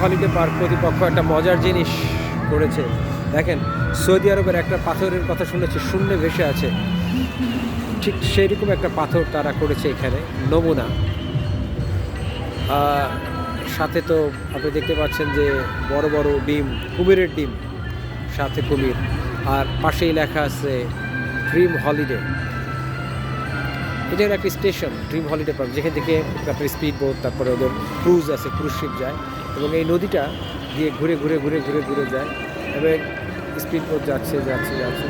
Holiday park কর্তৃপক্ষ একটা মজার জিনিস করেছে। দেখেন, সৌদি আরবের একটা পাথরের কথা শুনেছি, শূন্যে ভেসে আছে। ঠিক সেইরকম একটা পাথর তারা করেছে এখানে, নমুনা। সাথে তো আপনি দেখতে পাচ্ছেন যে বড় বড় ডিম, কুমিরের ডিম, সাথে কুমির। আর পাশেই লেখা আছে ড্রিম হলিডে এটা হলো একটা স্টেশন ড্রিম হলিডে পার্ক যেখান থেকে তারপরে স্পিড বোট তারপরে ওদের ক্রুজ আছে ক্রুজ শিপ যায়। এবং এই নদীটা দিয়ে ঘুরে ঘুরে ঘুরে ঘুরে ঘুরে যায়। এবং স্পিড বোট যাচ্ছে যাচ্ছে যাচ্ছে।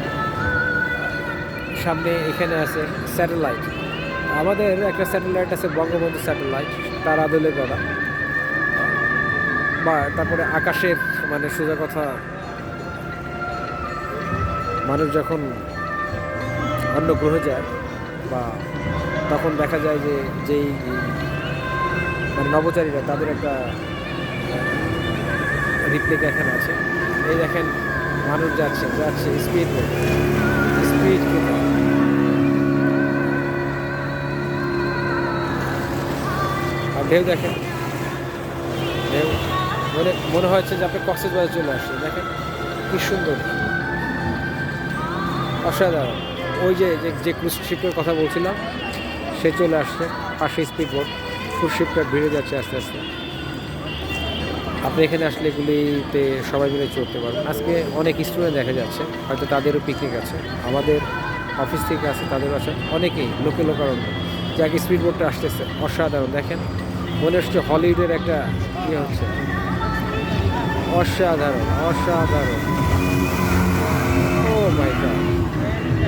সামনে এখানে আছে স্যাটেলাইট আমাদের একটা স্যাটেলাইট আছে, বঙ্গবন্ধু স্যাটেলাইট তার আদলে করা বা তারপরে আকাশের মানে সোজা কথা, মানুষ যখন অন্য গ্রহে যায় বা তখন দেখা যায় যে যেই মানে নবচারীরা তাদের একটা রিপ্লিকা এখানে আছে। এই দেখেন মানুষ যাচ্ছে যাচ্ছে স্পিড স্পিড আর ঢেউ দেখেন, ঢেউ, মনে মনে হচ্ছে যে আপনি কক্সেস বাজার চলে আসছে দেখেন কি সুন্দর, অসাধারণ। ওই যে, যে- ক্রুজ শিপের কথা বলছিলাম, সে চলে আসছে, পাশে স্পিড বোট ক্রুজ শিপটা ভিড়ে যাচ্ছে আস্তে আস্তে। আপনি এখানে আসলে এগুলিতে সবাই মিলে চড়তে পারবেন। আজকে অনেক স্টুডেন্ট দেখা যাচ্ছে, হয়তো তাদেরও পিকনিক আছে। আমাদের অফিস থেকে আছে, তাদের আছে, অনেকেই লোকে লোকারণ্য যে আগে স্পিড বোটটা আসতেছে, অসাধারণ, দেখেন। মনে হচ্ছে হলিউডের একটা ইয়ে হচ্ছে। অসাধারণ অসাধারণ। ও মাই গড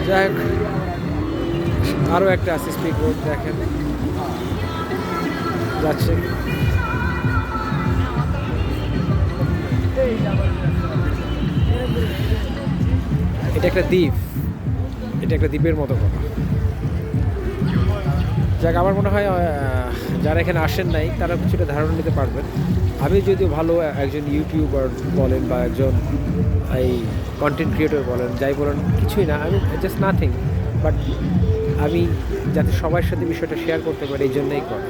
যাই হোক আরও একটা আছে স্পিড বোর্ড দেখেন। যাচ্ছে। এটা একটা দ্বীপ। এটা একটা দ্বীপের মতো কথা। যাক, আমার মনে হয় যারা এখানে আসেন নাই, তারা কিছুটা ধারণা নিতে পারবেন। আমি যদিও ভালো একজন ইউটিউবার বলেন বা একজন এই কন্টেন্ট ক্রিয়েটর বলেন, যাই বলেন, কিছুই না। আমি জাস্ট নাথিং বাট আমি যাতে সবার সাথে বিষয়টা শেয়ার করতে পারি, এই জন্যই করি